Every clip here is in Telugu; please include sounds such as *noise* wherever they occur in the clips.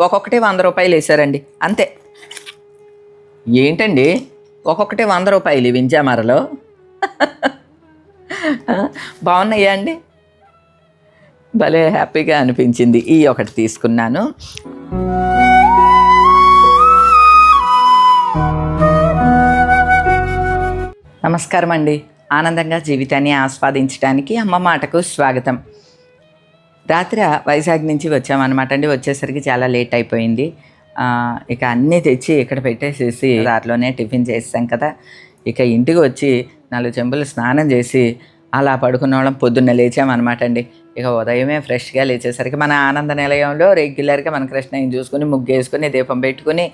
ఒక్కొక్కటి వంద రూపాయలు వేసారండి అంతే. ఏంటండి? ఒక్కొక్కటి వంద రూపాయలు వింజామరలో బాగున్నాయా అండి? భలే హ్యాపీగా అనిపించింది. ఈ ఒకటి తీసుకున్నాను. నమస్కారం అండి ఆనందంగా జీవితాన్ని ఆస్వాదించడానికి అమ్మ మాటకు స్వాగతం. రాత్రి వైజాగ్ నుంచి వచ్చామన్నమాట అండి. వచ్చేసరికి చాలా లేట్ అయిపోయింది. ఇక అన్నీ తెచ్చి ఇక్కడ పెట్టేసేసి దారిలోనే టిఫిన్ చేసాం కదా. ఇక ఇంటికి వచ్చి నాలుగు చెంబులు స్నానం చేసి అలా పడుకున్న వాళ్ళం పొద్దున్న లేచామన్నమాట అండి. ఇక ఉదయమే ఫ్రెష్గా లేచేసరికి మన ఆనంద నిలయంలో రెగ్యులర్గా మన కృష్ణయ్యని చూసుకుని ముగ్గేసుకుని దీపం పెట్టుకుని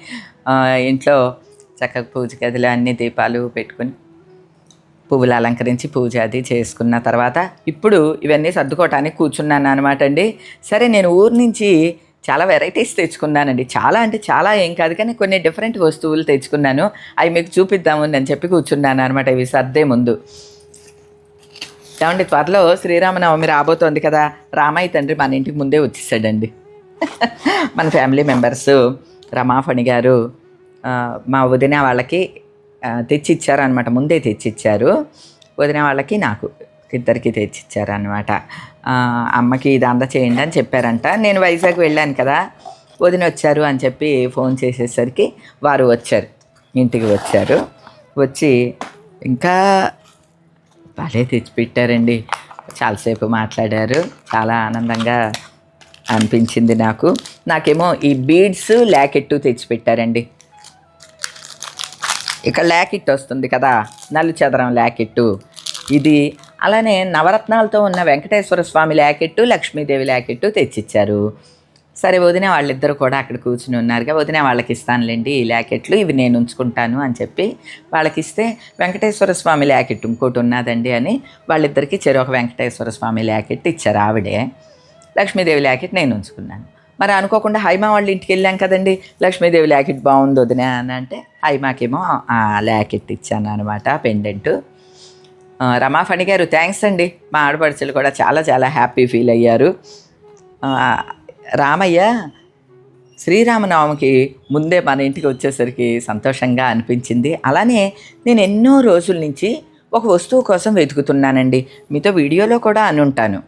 ఇంట్లో చక్కగా పూజ గదిలో అన్ని దీపాలు పెట్టుకుని పువ్వులు అలంకరించి పూజ అది చేసుకున్న తర్వాత ఇప్పుడు ఇవన్నీ సర్దుకోవటానికి కూర్చున్నాను అనమాట అండి. సరే నేను ఊరు నుంచి చాలా వెరైటీస్ తెచ్చుకున్నానండి. చాలా అంటే చాలా ఏం కాదు కానీ కొన్ని డిఫరెంట్ వస్తువులు తెచ్చుకున్నాను. అవి మీకు చూపిద్దాము అని చెప్పి కూర్చున్నాను అనమాట ఇవి సర్దే ముందు. ఏమండి త్వరలో శ్రీరామనవమి రాబోతోంది కదా. రామయ్య తండ్రి మన ఇంటికి ముందే వచ్చేసాడండి. *laughs* మన ఫ్యామిలీ మెంబర్స్ రమాఫణి గారు మా వదిన వాళ్ళకి తెచ్చిచ్చారనమాట ముందే తెచ్చిచ్చారు. వదిన వాళ్ళకి నాకు ఇద్దరికి తెచ్చిచ్చారనమాట ఆ, అమ్మకి ఇది అంద చేయండి అని చెప్పారంట. నేను వైజాగ్ వెళ్ళాను కదా వదిన వచ్చారు అని చెప్పి ఫోన్ చేసేసరికి వారు వచ్చారు ఇంటికి వచ్చారు. వచ్చి ఇంకా భలే తెచ్చిపెట్టారండి. చాలాసేపు మాట్లాడారు. చాలా ఆనందంగా అనిపించింది నాకు. నాకేమో ఈ బీడ్స్ ల్యాకెట్టు తెచ్చిపెట్టారండి. ఇక ల్యాకెట్ వస్తుంది కదా. నలు చదరం ల్యాకెట్టు. ఇది అలానే నవరత్నాలతో ఉన్న వెంకటేశ్వర స్వామి ల్యాకెట్టు లక్ష్మీదేవి ల్యాకెట్టు తెచ్చిచ్చారు. సరే వదిన వాళ్ళిద్దరు కూడా అక్కడ కూర్చుని ఉన్నారుగా. వదిన వాళ్ళకి ఇస్తానులేండి ఈ ల్యాకెట్లు ఇవి నేను ఉంచుకుంటాను అని చెప్పి వాళ్ళకి ఇస్తే వెంకటేశ్వర స్వామి ల్యాకెట్ ఇంకోటి ఉన్నదండి అని వాళ్ళిద్దరికి చెరొక వెంకటేశ్వర స్వామి ల్యాకెట్ ఇచ్చారు ఆవిడే. లక్ష్మీదేవి ల్యాకెట్ నేను ఉంచుకున్నాను. మరి అనుకోకుండా హైమా వాళ్ళ ఇంటికి వెళ్ళాం కదండి. లక్ష్మీదేవి ల్యాకెట్ బాగుంది వదినా అని అంటే హైమాకేమో ల్యాకెట్ ఇచ్చాను అనమాట పెండెంట్ రమా ఫణి గారు థ్యాంక్స్ అండి. మా ఆడపడుచులు కూడా చాలా చాలా హ్యాపీ ఫీల్ అయ్యారు. రామయ్య శ్రీరామనవమికి ముందే మన ఇంటికి వచ్చేసరికి సంతోషంగా అనిపించింది. అలానే నేను ఎన్నో రోజుల నుంచి ఒక వస్తువు కోసం వెతుకుతున్నానండి. మీతో వీడియోలో కూడా అని ఉంటాను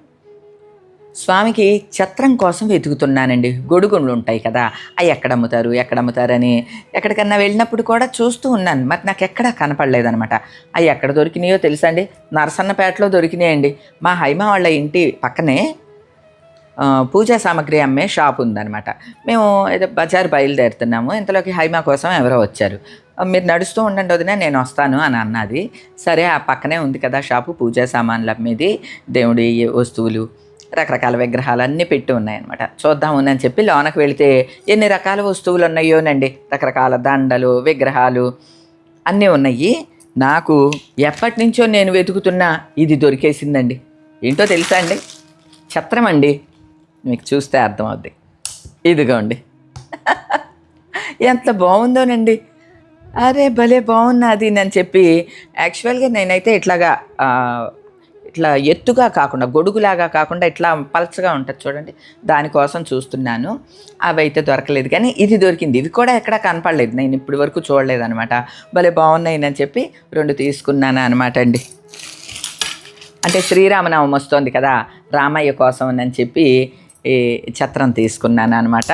స్వామికి ఛత్రం కోసం వెతుకుతున్నానండి. గొడుగులు ఉంటాయి కదా. అవి ఎక్కడ అమ్ముతారు ఎక్కడ అమ్ముతారని ఎక్కడికన్నా వెళ్ళినప్పుడు కూడా చూస్తూ ఉన్నాను. మరి నాకు ఎక్కడా కనపడలేదనమాట. అవి ఎక్కడ దొరికినాయో తెలుసా అండి? నరసన్నపేటలో దొరికినాయండి. మా హైమా వాళ్ళ ఇంటి పక్కనే పూజా సామాగ్రి అమ్మే షాప్ ఉందనమాట. మేము ఏదో బజార్ బయలుదేరుతున్నాము. ఇంతలోకి హైమా కోసం ఎవరో వచ్చారు. మీరు నడుస్తూ ఉండండి వదిన నేను వస్తాను అని అన్నది. సరే ఆ పక్కనే ఉంది కదా షాపు పూజా సామాన్లు అమ్మేది. దేవుడి వస్తువులు రకరకాల విగ్రహాలు అన్నీ పెట్టి ఉన్నాయన్నమాట. చూద్దాము అని చెప్పి లోనకు వెళితే ఎన్ని రకాల వస్తువులు ఉన్నాయోనండి రకరకాల దండలు విగ్రహాలు అన్నీ ఉన్నాయి. నాకు ఎప్పటి నుంచో నేను వెతుకుతున్నా ఇది దొరికేసిందండి. ఏంటో తెలుసా అండి? ఛత్రం అండి. మీకు చూస్తే అర్థమవుద్ది. ఇదిగోండి. *laughs* ఎంత బాగుందోనండి. అరే భలే బాగున్నది అని చెప్పి యాక్చువల్గా నేనైతే ఇట్లాగా ఇట్లా ఎత్తుగా కాకుండా గొడుగులాగా కాకుండా ఇట్లా పలచగా ఉంటుంది చూడండి. దానికోసం చూస్తున్నాను. అవి అయితే దొరకలేదు కానీ ఇది దొరికింది. ఇవి కూడా ఎక్కడా కనపడలేదు. నేను ఇప్పటి వరకు చూడలేదు అనమాట భలే బాగున్నాయి అని చెప్పి రెండు తీసుకున్నాను అనమాట అండి. అంటే శ్రీరామనవమి వస్తోంది కదా రామయ్య కోసం అని చెప్పి ఈ ఛత్రం తీసుకున్నాను అనమాట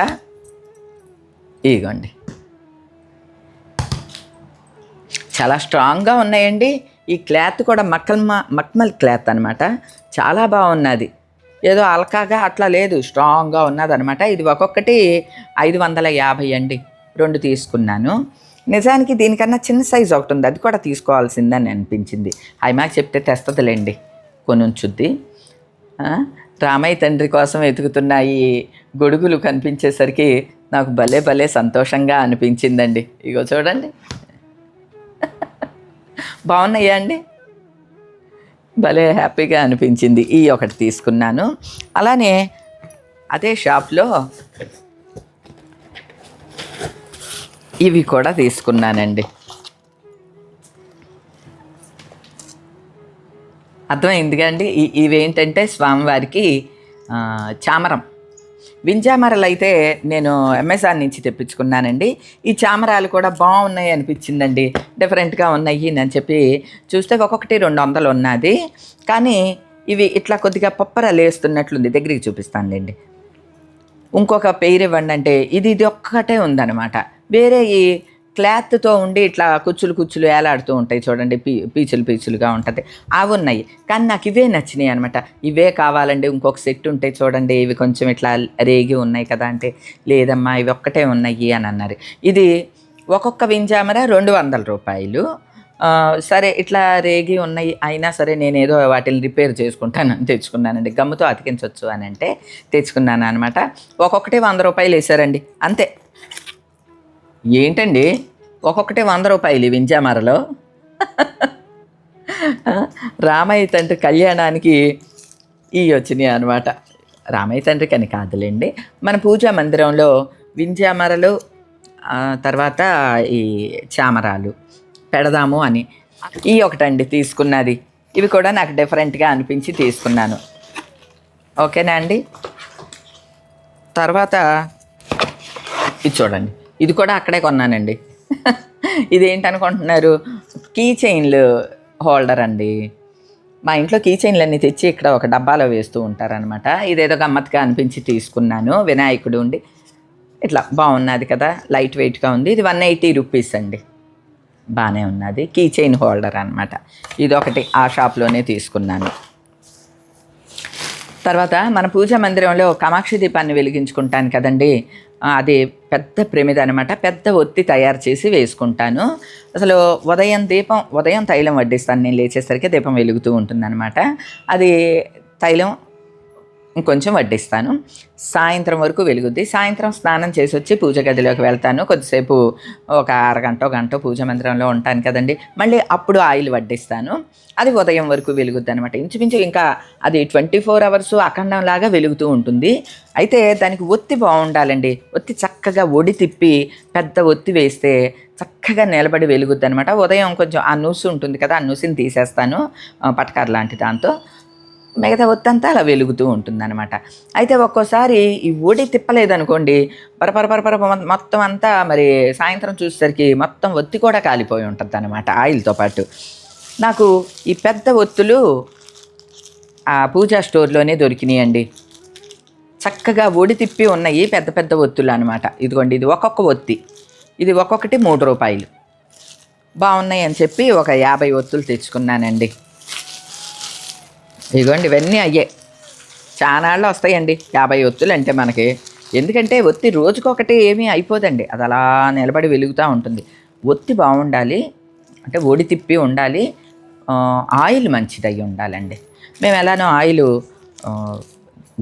ఇదిగోండి. చాలా స్ట్రాంగ్గా ఉన్నాయండి. ఈ క్లాత్ కూడా మక్కల్మ మక్మల్ క్లాత్ అనమాట చాలా బాగున్నది. ఏదో అలకాగా అట్లా లేదు. స్ట్రాంగ్గా ఉన్నదనమాట ఇది ఒక్కొక్కటి ఐదు వందల యాభై అండి. రెండు తీసుకున్నాను. నిజానికి దీనికన్నా చిన్న సైజు ఒకటి ఉంది. అది కూడా తీసుకోవాల్సిందని అనిపించింది. హైమాక్ చెప్తే తెస్తదిలేండి. కొని ఉంచుద్ది రామయ్య తండ్రి కోసం వెతుకుతున్న ఈ గొడుగులు కనిపించేసరికి నాకు భలే భలే సంతోషంగా అనిపించిందండి. ఇగో చూడండి. బాగున్నాయా అండి? భలే హ్యాపీగా అనిపించింది. ఈ ఒకటి తీసుకున్నాను. అలానే అదే షాప్లో ఇవి కూడా తీసుకున్నానండి. అర్థమైందిగా అండి? ఇవేంటంటే స్వామివారికి చామరం. వింజామరలు అయితే నేను అమెజాన్ నుంచి తెప్పించుకున్నానండి. ఈ చామరాలు కూడా బాగున్నాయి అనిపించిందండి. డిఫరెంట్గా ఉన్నాయి అని చెప్పి చూస్తే ఒక్కొక్కటి రెండు వందలు ఉన్నది. కానీ ఇవి ఇట్లా కొద్దిగా పప్పరాలు వేస్తున్నట్లుంది. దగ్గరికి చూపిస్తానులేండి. ఇంకొక పేరు ఇవ్వండి అంటే ఇది ఇది ఒక్కటే ఉందన్నమాట. వేరే ఈ క్లాత్తో ఉండి ఇట్లా కుచ్చులు కుచ్చులు ఏలాడుతూ ఉంటాయి చూడండి పీ పీచులు పీచులుగా ఉంటుంది. అవి ఉన్నాయి. కానీ నాకు ఇవే నచ్చినాయి అనమాట ఇవే కావాలండి. ఇంకొక సెట్ ఉంటాయి చూడండి ఇవి కొంచెం ఇట్లా రేగి ఉన్నాయి కదా అంటే లేదమ్మా ఇవి ఒక్కటే ఉన్నాయి అని అన్నారు. ఇది ఒక్కొక్క వింజామర రెండు వందల రూపాయలు. సరే ఇట్లా రేగి ఉన్నాయి అయినా సరే నేను ఏదో వాటిని రిపేర్ చేసుకుంటానని తెచ్చుకున్నానండి. గమ్ముతో అతికించవచ్చు అని అంటే తెచ్చుకున్నాను అనమాట ఒక్కొక్కటి వంద రూపాయలు వేసారండి. అంతే. ఏంటండి? ఒక్కొక్కటి వంద రూపాయలు ఈ వింజామరలో రామయ్య తండ్రి కళ్యాణానికి ఇవి వచ్చినాయి అనమాట రామయ్య తండ్రికి అని కాదులేండి. మన పూజా మందిరంలో వింజామరలు తర్వాత ఈ చామరాలు పెడదాము అని. ఈ ఒకటండి తీసుకున్నది. ఇవి కూడా నాకు డిఫరెంట్గా అనిపించి తీసుకున్నాను. ఓకేనా అండి? తర్వాత ఇది చూడండి. ఇది కూడా అక్కడే కొన్నానండి. ఇదేంటనుకుంటున్నారు? కీ చైన్లు హోల్డర్ అండి. మా ఇంట్లో కీ చైన్లు అన్నీ తెచ్చి ఇక్కడ ఒక డబ్బాలో వేస్తూ ఉంటారనమాట ఇదేదో గమ్మత్తుగా అనిపించి తీసుకున్నాను. వినాయకుడు ఉండి. ఇట్లా బాగున్నది కదా లైట్ వెయిట్గా ఉంది. ఇది వన్ ఎయిటీ రూపీస్ అండి. బాగానే ఉన్నది. కీ చైన్ హోల్డర్ అనమాట ఇది ఒకటి ఆ షాప్లోనే తీసుకున్నాను. తర్వాత మన పూజా మందిరంలో కామాక్షి దీపాన్ని వెలిగించుకుంటాను కదండి. అది పెద్ద ప్రమిద అనమాట పెద్ద ఒత్తి తయారు చేసి వేసుకుంటాను. అసలు ఉదయం దీపం ఉదయం తైలం వడ్డిస్తాను నేను లేచేసరికి దీపం వెలుగుతూ ఉంటుందన్నమాట. అది తైలం ఇంకొంచెం వడ్డిస్తాను. సాయంత్రం వరకు వెలుగుద్ది. సాయంత్రం స్నానం చేసి వచ్చి పూజ గదిలోకి వెళ్తాను. కొద్దిసేపు ఒక అరగంట గంట పూజ మందిరంలో ఉంటాను కదండి. మళ్ళీ అప్పుడు ఆయిల్ వడ్డిస్తాను. అది ఉదయం వరకు వెలుగుద్ది అనమాట ఇంచుమించు ఇంకా అది ట్వంటీ ఫోర్ అవర్స్ అఖండంలాగా వెలుగుతూ ఉంటుంది. అయితే దానికి ఒత్తి బాగుండాలండి. ఒత్తి చక్కగా ఒడి తిప్పి పెద్ద ఒత్తి వేస్తే చక్కగా నిలబడి వెలుగుద్ది అనమాట ఉదయం కొంచెం ఆ నూసు ఉంటుంది కదా ఆ నూసిని తీసేస్తాను. ఆ, పటకారు లాంటి దాంతో. మిగతా ఒత్తంతా అలా వెలుగుతూ ఉంటుందన్నమాట. అయితే ఒక్కోసారి ఈ ఒడి తిప్పలేదనుకోండి పరపర పరపర మొత్తం అంతా మరి సాయంత్రం చూసేసరికి మొత్తం ఒత్తి కూడా కాలిపోయి ఉంటుంది అనమాట ఆయిల్తో పాటు. నాకు ఈ పెద్ద ఒత్తులు ఆ పూజా స్టోర్లోనే దొరికినాయండి. చక్కగా ఒడి తిప్పి ఉన్నాయి పెద్ద పెద్ద ఒత్తులు అనమాట ఇదిగోండి ఇది ఒక్కొక్క ఒత్తి. ఇది ఒక్కొక్కటి మూడు రూపాయలు. బాగున్నాయి అని చెప్పి ఒక యాభై ఒత్తులు తెచ్చుకున్నానండి. ఇదిగోండి ఇవన్నీ అయ్యే. చానాళ్ళు వస్తాయండి. యాభై ఒత్తులు అంటే మనకి. ఎందుకంటే ఒత్తి రోజుకొకటి ఏమీ అయిపోదండి. అది అలా నిలబడి వెలుగుతూ ఉంటుంది. ఒత్తి బాగుండాలి. అంటే ఒడి తిప్పి ఉండాలి. ఆయిల్ మంచిది అయి ఉండాలండి. మేము ఎలానో ఆయిల్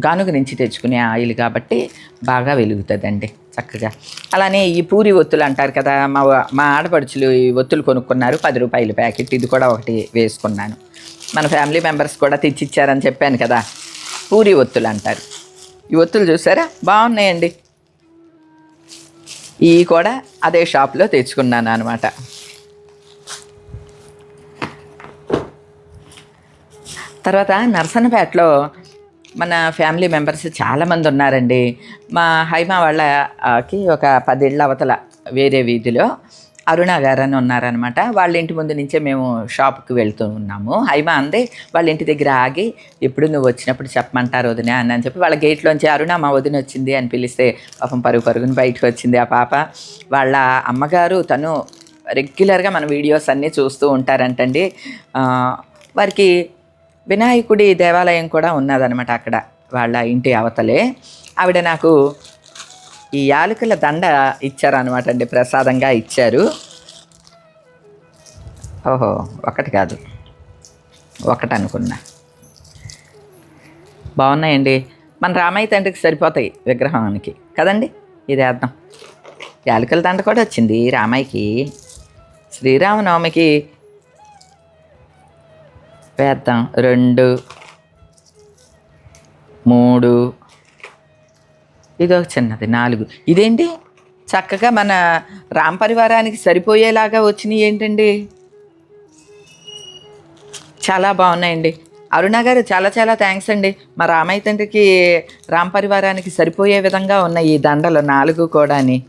గానుగ నుంచి తెచ్చుకునే ఆయిల్ కాబట్టి బాగా వెలుగుతుందండి చక్కగా. అలానే ఈ పూరి ఒత్తులు అంటారు కదా మా మా ఆడపడుచులు ఈ ఒత్తులు కొనుక్కున్నారు. పది రూపాయల ప్యాకెట్. ఇది కూడా ఒకటి వేసుకున్నాను. మన ఫ్యామిలీ మెంబర్స్ కూడా తెచ్చిచ్చారని చెప్పాను కదా. పూరి ఒత్తులు అంటారు. ఈ ఒత్తులు చూసారా? బాగున్నాయండి. ఇవి కూడా అదే షాప్లో తెచ్చుకున్నాను అనమాట తర్వాత నర్సన్నపేటలో మన ఫ్యామిలీ మెంబర్స్ చాలామంది ఉన్నారండి. మా హైమా వాళ్ళకి ఒక పదేళ్ళ అవతల వేరే వీధిలో అరుణ గారు అని ఉన్నారనమాట వాళ్ళ ఇంటి ముందు నుంచే మేము షాప్కి వెళ్తూ ఉన్నాము. హైమా అందే వాళ్ళ ఇంటి దగ్గర ఆగి ఎప్పుడు నువ్వు వచ్చినప్పుడు చెప్పమంటారు వదిన అని అని చెప్పి వాళ్ళ గేట్లోంచి అరుణ మా వదిన వచ్చింది అని పిలిస్తే పాపం పరుగు పరుగుని బయటకు వచ్చింది ఆ పాప. వాళ్ళ అమ్మగారు తను రెగ్యులర్గా మన వీడియోస్ అన్నీ చూస్తూ ఉంటారంటండి. వారికి వినాయకుడి దేవాలయం కూడా ఉన్నదనమాట అక్కడ వాళ్ళ ఇంటి అవతలే. ఆవిడ నాకు ఈ యాలకుల దండ ఇచ్చారనమాట అండి ప్రసాదంగా ఇచ్చారు. ఓహో ఒకటి కాదు. ఒకటి అనుకున్నా బాగున్నాయండి. మన రామయ్య తండ్రికి సరిపోతాయి విగ్రహానికి. కదండి ఇది వేద్దాం యాలకుల దండ కూడా వచ్చింది రామయ్యకి. శ్రీరామనవమికి వేద్దాం. రెండు మూడు ఇదొక చిన్నది నాలుగు. ఇదేంటి? చక్కగా మన రామ్ పరివారానికి సరిపోయేలాగా వచ్చినాయి ఏంటండి? చాలా బాగున్నాయండి. అరుణ గారు చాలా చాలా థ్యాంక్స్ అండి. మా రామయ్య తండ్రికి రామ్ పరివారానికి సరిపోయే విధంగా ఉన్నాయి ఈ దండలు నాలుగు కూడాని.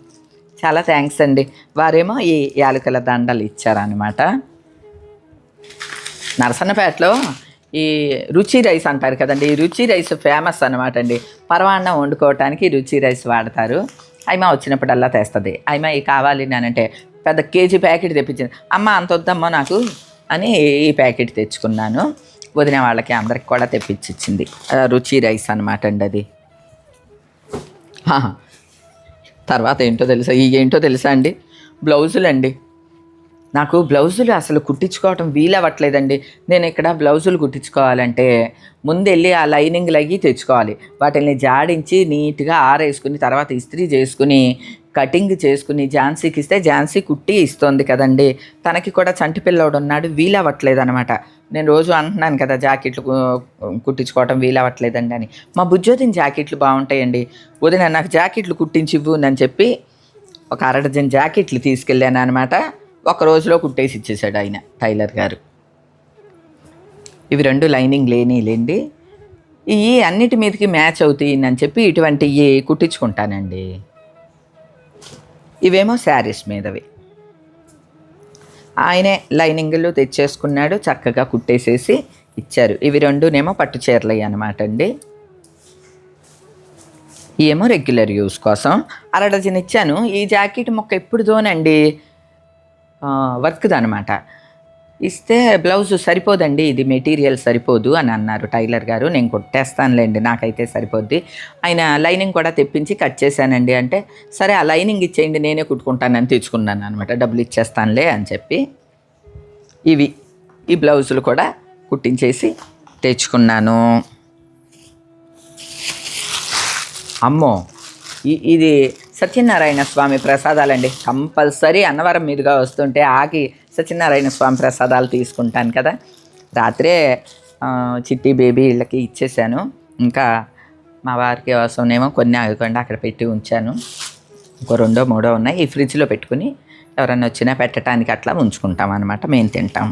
చాలా థ్యాంక్స్ అండి. వారేమో ఈ యాలకుల దండలు ఇచ్చారనమాట నరసన్నపేటలో ఈ రుచి రైస్ అంటారు కదండి ఈ రుచి రైస్ ఫేమస్ అనమాట అండి. పరమాన్నం వండుకోవటానికి రుచి రైస్ వాడతారు. అయిమ వచ్చినప్పుడల్లా తెస్తుంది. అయిమ ఈ కావాలి అంటే పెద్ద కేజీ ప్యాకెట్ తెప్పించింది. అమ్మ అంత వద్దమ్మో నాకు అని ఈ ప్యాకెట్ తెచ్చుకున్నాను. వదిన వాళ్ళకి అందరికి కూడా తెప్పించిచ్చింది. రుచి రైస్ అనమాట అండి అది. తర్వాత ఏంటో తెలుసా? ఇవి ఏంటో తెలుసా అండి? బ్లౌజులు అండి నాకు బ్లౌజులు అసలు కుట్టించుకోవటం వీలవ్వట్లేదండి. నేను ఇక్కడ బ్లౌజులు కుట్టించుకోవాలంటే ముందెళ్ళి ఆ లైనింగ్లు అవి తెచ్చుకోవాలి. వాటిని జాడించి నీట్గా ఆరేసుకుని తర్వాత ఇస్త్రీ చేసుకుని కటింగ్ చేసుకుని ఝాన్సీకి ఇస్తే ఝాన్సీ కుట్టి ఇస్తుంది కదండి. తనకి కూడా చంటి పిల్లోడు ఉన్నాడు వీలవ్వట్లేదు అనమాట నేను రోజు అంటున్నాను కదా జాకెట్లు కుట్టించుకోవటం వీలవ్వట్లేదండి అని. మా బుజ్జోదిన జాకెట్లు బాగుంటాయండి. వదిన నాకు జాకెట్లు కుట్టించి ఇవ్వు అని చెప్పి ఒక అర డజన్ జాకెట్లు తీసుకెళ్ళాను అనమాట ఒక రోజులో కుట్టేసి ఇచ్చేసాడు ఆయన టైలర్ గారు. ఇవి రెండు లైనింగ్ లేని లేండి. ఇవి అన్నిటి మీదకి మ్యాచ్ అవుతాయి అని చెప్పి ఇటువంటివి కుట్టించుకుంటానండి. ఇవేమో శారీస్ మీదవి. ఆయనే లైనింగ్లు తెచ్చేసుకున్నాడు చక్కగా కుట్టేసేసి ఇచ్చారు. ఇవి రెండునేమో పట్టు చీరలు అనమాట అండి. ఏమో రెగ్యులర్ యూస్ కోసం. అరడజన్ ఇచ్చాను. ఈ జాకెట్ మొక్క ఎప్పుడుదోనండి వర్క్ది అనమాట ఇస్తే బ్లౌజ్ సరిపోదండి ఇది మెటీరియల్ సరిపోదు అని అన్నారు టైలర్ గారు. నేను కొట్టేస్తానులేండి నాకైతే సరిపోద్ది. ఆయన లైనింగ్ కూడా తెప్పించి కట్ చేశానండి. అంటే సరే ఆ లైనింగ్ ఇచ్చేయండి నేనే కుట్టుకుంటానని తెచ్చుకున్నాను అనమాట డబ్బులు ఇచ్చేస్తానులే అని చెప్పి ఇవి ఈ బ్లౌజులు కూడా కుట్టించేసి తెచ్చుకున్నాను. అమ్మో! ఇది సత్యనారాయణ స్వామి ప్రసాదాలండి. కంపల్సరీ అన్నవరం మీదుగా వస్తుంటే ఆగి సత్యనారాయణ స్వామి ప్రసాదాలు తీసుకుంటాను కదా. రాత్రే చిట్టి బేబీ వీళ్ళకి ఇచ్చేసాను ఇంకా మా వారికి అవసరమేమో కొన్ని ఆగకుండా అక్కడ పెట్టి ఉంచాను. ఇంకో రెండో మూడో ఉన్నాయి. ఈ ఫ్రిడ్జ్లో పెట్టుకుని ఎవరైనా వచ్చినా పెట్టడానికి అట్లా ఉంచుకుంటాం అనమాట మేము తింటాం.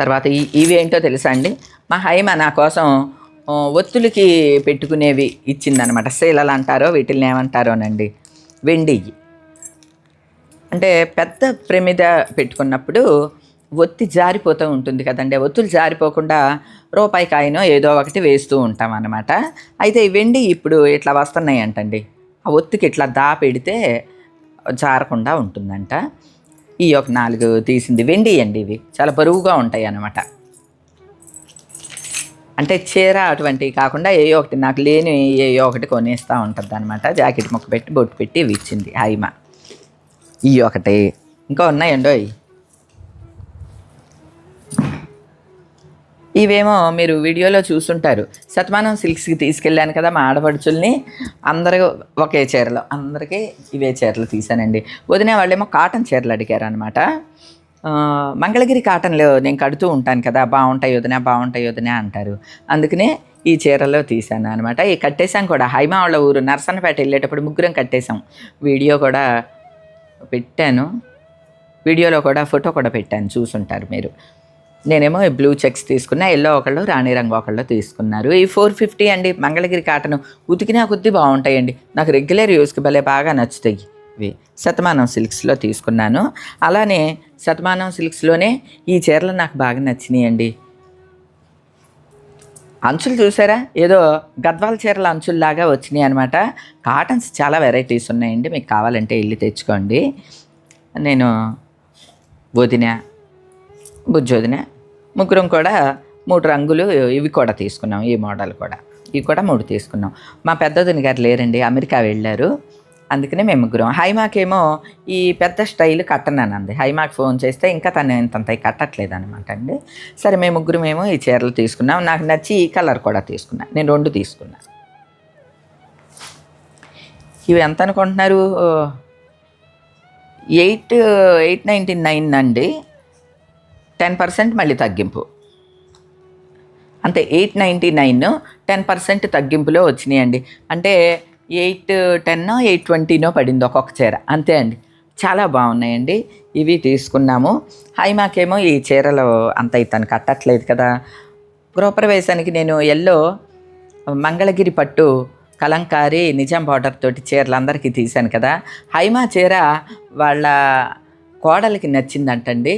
తర్వాత ఇవి ఏంటో తెలుసా అండి? మా హైమ నా కోసం ఒత్తులకి పెట్టుకునేవి ఇచ్చిందనమాట శీలలు అంటారో వీటిని ఏమంటారోనండి వెండి. అంటే పెద్ద ప్రమిద పెట్టుకున్నప్పుడు ఒత్తి జారిపోతూ ఉంటుంది కదండి. ఒత్తులు జారిపోకుండా రూపాయి కాయనో ఏదో ఒకటి వేస్తూ ఉంటాం అనమాట అయితే ఈ వెండి ఇప్పుడు ఇట్లా వస్తున్నాయి అంటండి ఆ ఒత్తికి ఇట్లా దా పెడితే జారకుండా ఉంటుందంట. ఈ ఒక నాలుగు తీసింది. వెండి అండి ఇవి. చాలా బరువుగా ఉంటాయి అన్నమాట అంటే చీర అటువంటివి కాకుండా ఏ ఒకటి నాకు లేని ఏ ఒకటి కొనేస్తూ ఉంటుంది అనమాట జాకెట్ ముక్క పెట్టి బొట్టు పెట్టి ఇవి ఇచ్చింది హైమ ఈ ఒకటి. ఇంకా ఉన్నాయండో ఇవేమో మీరు వీడియోలో చూస్తుంటారు శతమానం సిల్క్స్కి తీసుకెళ్ళాను కదా మా ఆడపడుచుల్ని. అందరూ ఒకే చీరలు అందరికీ ఇవే చీరలు తీసానండి వదిన వాళ్ళేమో కాటన్ చీరలు అడిగారు అనమాట మంగళగిరి కాటన్లో నేను కడుతూ ఉంటాను కదా బాగుంటాయి వదినా బాగుంటాయి వదినా అంటారు. అందుకనే ఈ చీరలో తీశాను అనమాట ఈ కట్టేశాం కూడా. హైమా వాళ్ళ ఊరు నరసన్నపేట వెళ్ళేటప్పుడు ముగ్గురం కట్టేశాం. వీడియో కూడా పెట్టాను. వీడియోలో కూడా ఫోటో కూడా పెట్టాను చూసుంటారు మీరు. నేనేమో ఈ బ్లూ చెక్స్ తీసుకున్నా ఎల్లో ఒకళ్ళు రాణి రంగు ఒకళ్ళు తీసుకున్నారు. ఈ ఫోర్ ఫిఫ్టీ అండి మంగళగిరి కాటన్. ఉతికినా కొద్దీ బాగుంటాయండి. నాకు రెగ్యులర్ యూస్కి భలే బాగా నచ్చుతాయి. ఇవి. శతమానం సిల్క్స్లో తీసుకున్నాను. అలానే శతమానం సిల్క్స్లోనే ఈ చీరలు నాకు బాగా నచ్చినాయండి. అంచులు చూసారా? ఏదో గద్వాల చీరల అంచుల్లాగా వచ్చినాయి అనమాట కాటన్స్ చాలా వెరైటీస్ ఉన్నాయండి. మీకు కావాలంటే వెళ్ళి తెచ్చుకోండి. నేను వదిన బుజ్జొదిన ముగ్గురం కూడా మూడు రంగులు ఇవి కూడా తీసుకున్నాం. ఈ మోడల్ కూడా. ఇవి కూడా మూడు తీసుకున్నాం. మా పెద్దదిని గారు లేరండి. అమెరికా వెళ్ళారు. అందుకనే మేము ముగ్గురం. హైమాకేమో ఈ పెద్ద స్టైల్ కట్టనానంది. హైమాకి ఫోన్ చేస్తే ఇంకా తను ఇంతంత కట్టట్లేదు అనమాట అండి. సరే మేము ముగ్గురమేమో ఈ చీరలు తీసుకున్నాం. నాకు నచ్చి ఈ కలర్ కూడా తీసుకున్నా. నేను రెండు తీసుకున్నాను ఇవి ఎంత అనుకుంటున్నారు? ఎయిట్ ఎయిట్ నైంటీ నైన్ అండి. టెన్ పర్సెంట్ మళ్ళీ తగ్గింపు. అంతే eight ninety nine ten percent తగ్గింపులో వచ్చినాయండి. అంటే ఎయిట్ టెన్నో ఎయిట్ ట్వంటీనో పడింది ఒక్కొక్క చీర. అంతే అండి. చాలా బాగున్నాయండి. ఇవి తీసుకున్నాము. హైమాకేమో ఈ చీరలు అంత ఇతను కట్టట్లేదు కదా. గృహప్రవేశానికి నేను ఎల్లో మంగళగిరి పట్టు కలంకారి నిజాం బార్డర్ తోటి చీరలు అందరికీ తీశాను కదా. హైమా చీర వాళ్ళ కోడలికి నచ్చిందంటండి.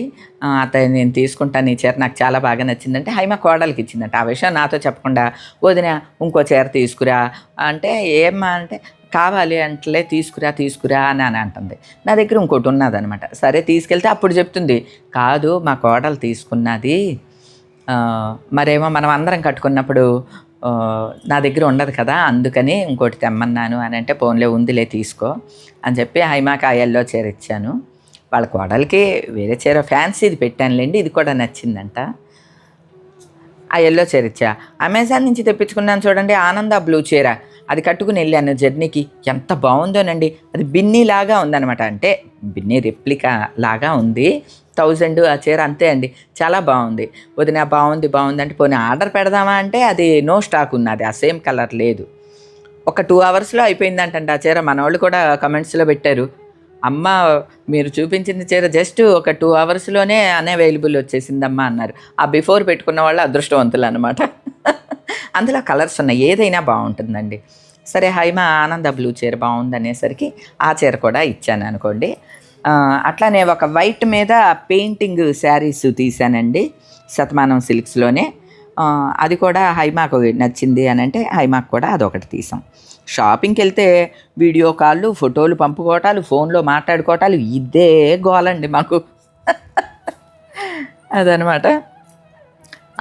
అతను నేను తీసుకుంటాను ఈ చీర నాకు చాలా బాగా నచ్చిందంటే హైమా కోడలికి ఇచ్చిందంట. ఆ విషయం నాతో చెప్పకుండా వదిన ఇంకో చీర తీసుకురా. అంటే ఏమ్మా అంటే కావాలి అంటలే తీసుకురా తీసుకురా అని అని అంటుంది. నా దగ్గర ఇంకోటి ఉన్నదనమాట. సరే తీసుకెళ్తే అప్పుడు చెప్తుంది. కాదు మా కోడలు తీసుకున్నది మరేమో మనం అందరం కట్టుకున్నప్పుడు నా దగ్గర ఉండదు కదా అందుకని ఇంకోటి తెమ్మన్నాను అని అంటే ఫోన్లో ఉందిలే తీసుకో అని చెప్పి హైమాకి ఆ ఎల్లో చీర ఇచ్చాను. వాళ్ళ కోడలికి వేరే చీర ఫ్యాన్సీది పెట్టానులేండి ఇది కూడా నచ్చిందంట. ఆ ఎల్లో చీర ఇచ్చా. అమెజాన్ నుంచి తెప్పించుకున్నాను చూడండి ఆనంద బ్లూ చీర. అది కట్టుకుని వెళ్ళాను జర్నీకి. ఎంత బాగుందోనండి. అది బిన్నీ లాగా ఉందనమాట అంటే బిన్నీ రెప్లికా లాగా ఉంది. థౌజండ్ ఆ చీర అంతే అండి. చాలా బాగుంది. వదిన బాగుంది బాగుంది అంటే పోనీ ఆర్డర్ పెడదామా అంటే అది నో స్టాక్ ఉన్నది ఆ సేమ్ కలర్ లేదు. ఒక టూ అవర్స్లో అయిపోయిందంటండి ఆ చీర. మన వాళ్ళు కూడా కమెంట్స్లో పెట్టారు. అమ్మ మీరు చూపించిన చీర జస్ట్ ఒక టూ అవర్స్లోనే అన్అవైలబుల్ వచ్చేసిందమ్మా అన్నారు. ఆ బిఫోర్ పెట్టుకున్న వాళ్ళు అదృష్టవంతులు అనమాట *laughs* అందులో కలర్స్ ఉన్నాయి. ఏదైనా బాగుంటుందండి. సరే హైమ ఆనంద బ్లూ చీర బాగుంది అనేసరికి ఆ చీర కూడా ఇచ్చాను అనుకోండి. అట్లానే ఒక వైట్ మీద పెయింటింగ్ శారీస్ తీశానండి. శతమానం సిల్క్స్లోనే అది కూడా హైమాకు నచ్చింది అని అంటే హైమాకు కూడా అదొకటి తీసాం. షాపింగ్కి వెళ్తే వీడియో కాళ్ళు ఫోటోలు పంపుకోవటాలు ఫోన్లో మాట్లాడుకోవటాలు ఇదే గోలండి మాకు. అదనమాట.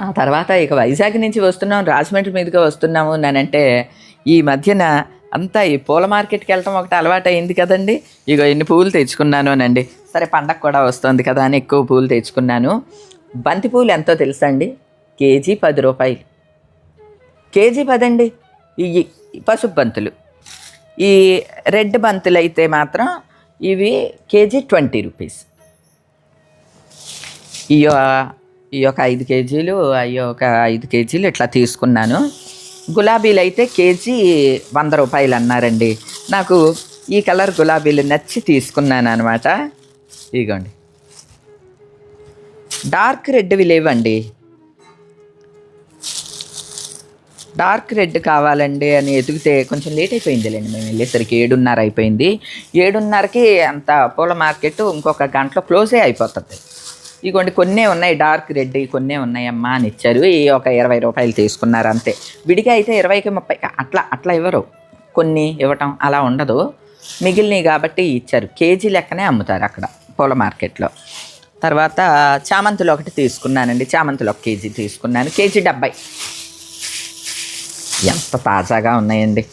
ఆ తర్వాత ఇక వైజాగ్ నుంచి వస్తున్నాం రాజమండ్రి మీదుగా వస్తున్నాము నేనంటే ఈ మధ్యన అంతా ఈ పూల మార్కెట్కి వెళ్ళటం ఒకటి అలవాటు అయింది కదండి. ఇక ఎన్ని పువ్వులు తెచ్చుకున్నాను అనండి సరే పండగ కూడా వస్తుంది కదా అని ఎక్కువ పువ్వులు తెచ్చుకున్నాను. బంతి పువ్వులు ఎంతో తెలుసా అండి? కేజీ పది రూపాయలు. కేజీ పదండి. ఈ పసుపు బంతులు. ఈ రెడ్ బంతులు అయితే మాత్రం ఇవి కేజీ ట్వంటీ రూపీస్. ఈ ఈ ఒక ఐదు కేజీలు అయ్యో ఒక ఐదు కేజీలు ఇట్లా తీసుకున్నాను. గులాబీలు అయితే కేజీ వంద రూపాయలు అన్నారండి. నాకు ఈ కలర్ గులాబీలు నచ్చి తీసుకున్నాను అనమాట ఇదిగోండి డార్క్ రెడ్వి లేవండి. డార్క్ రెడ్ కావాలండి అని ఎదిగితే కొంచెం లేట్ అయిపోయిందిలేండి. మేము వెళ్ళేసరికి ఏడున్నర అయిపోయింది. ఏడున్నరకి అంత పూల మార్కెట్ ఇంకొక గంటలో క్లోజే అయిపోతుంది. ఇగోండి కొన్నే ఉన్నాయి డార్క్ రెడ్ కొన్నే ఉన్నాయమ్మా అని ఇచ్చారు. ఈ ఒక ఇరవై రూపాయలు తీసుకున్నారు అంతే. విడిగా అయితే ఇరవైకి ముప్పై అట్లా అట్లా ఇవ్వరు. కొన్ని ఇవ్వటం అలా ఉండదు. మిగిలినవి కాబట్టి ఇచ్చారు. కేజీ లెక్కనే అమ్ముతారు అక్కడ పూల మార్కెట్లో. తర్వాత చామంతులు ఒకటి తీసుకున్నానండి. చామంతులు ఒక కేజీ తీసుకున్నాను. కేజీ డెబ్బై. ఎంత తాజాగా ఉన్నాయండి?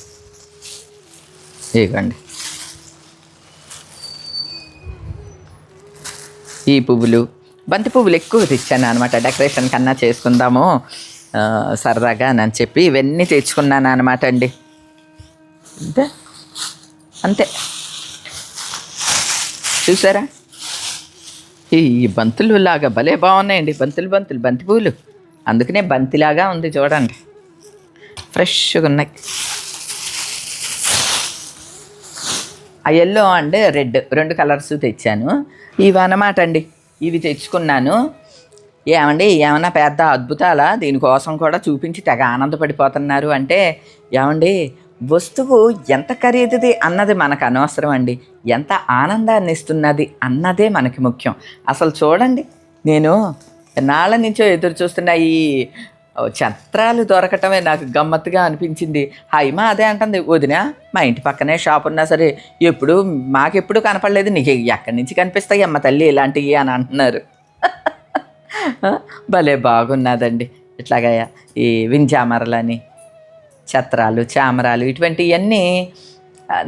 ఇగండి ఈ పువ్వులు బంతి పువ్వులు ఎక్కువ తెచ్చాను అనమాట డెకరేషన్ కన్నా చేసుకుందాము. సరదాగా అని చెప్పి ఇవన్నీ తెచ్చుకున్నాను అనమాట అండి. అంతే? అంతే. చూసారా? ఈ ఈ బంతులు లాగా భలే బాగున్నాయండి. బంతులు బంతులు బంతి పువ్వులు. అందుకనే బంతిలాగా ఉంది చూడండి. ఫ్రెష్గా ఉన్నాయి. ఆ ఎల్లో అండ్ రెడ్ రెండు కలర్స్ తెచ్చాను. ఇవి అన్నమాట అండి. ఇవి తెచ్చుకున్నాను. ఏమండి ఏమన్నా పెద్ద అద్భుతాలా? దీనికోసం కూడా చూపించి తెగ ఆనందపడిపోతున్నారు అంటే ఏమండి వస్తువు ఎంత ఖరీదుది అన్నది మనకు అనవసరం అండి. ఎంత ఆనందాన్ని ఇస్తున్నది అన్నదే మనకి ముఖ్యం. అసలు చూడండి నేను నాళ్ళ నుంచో ఎదురు చూస్తున్న ఈ చత్రాలు దొరకటమే నాకు గమ్మత్తుగా అనిపించింది. హైమా అదే అంటుంది వదిన మా ఇంటి పక్కనే షాప్ ఉన్నా సరే ఎప్పుడు మాకెప్పుడు కనపడలేదు. నీకు ఎక్కడి నుంచి కనిపిస్తాయి అమ్మ తల్లి ఇలాంటివి అని అంటున్నారు. *laughs* భలే బాగున్నదండి. ఇట్లాగా ఈ వింజామరలని ఛత్రాలు చామరాలు ఇటువంటివన్నీ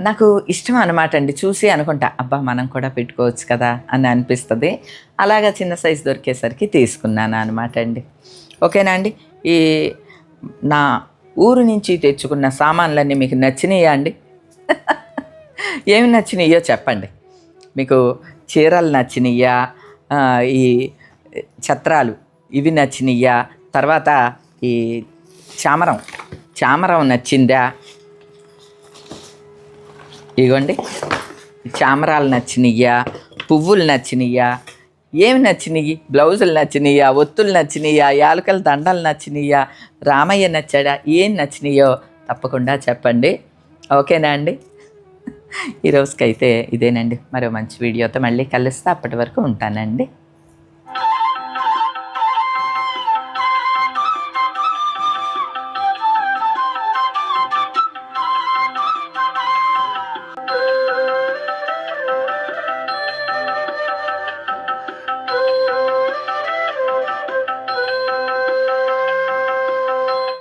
నాకు ఇష్టం అనమాట అండి చూసి అనుకుంటా అబ్బా మనం కూడా పెట్టుకోవచ్చు కదా అని అనిపిస్తుంది. అలాగా చిన్న సైజు దొరికేసరికి తీసుకున్నాను అనమాట అండి ఓకేనా అండి? ఈ నా ఊరు నుంచి తెచ్చుకున్న సామాన్లన్నీ మీకు నచ్చినాయా అండి? *laughs* ఏమి నచ్చినాయో చెప్పండి. మీకు చీరలు నచ్చినాయా? ఈ ఛత్రాలు ఇవి నచ్చినాయా? తర్వాత ఈ చామరం. చామరం నచ్చిందా? ఇగోండి. చామరాలు నచ్చినాయా? పువ్వులు నచ్చినాయా? ఏమి నచ్చినాయి? బ్లౌజులు నచ్చినాయా? ఒత్తులు నచ్చినాయా? యాలకల దండలు నచ్చినాయా? రామయ్య నచ్చాడా? ఏం నచ్చినాయో తప్పకుండా చెప్పండి. ఓకేనా అండి? ఈ రోజుకైతే ఇదేనండి. మరో మంచి వీడియోతో మళ్ళీ కలుస్తా. అప్పటి వరకు ఉంటానండి.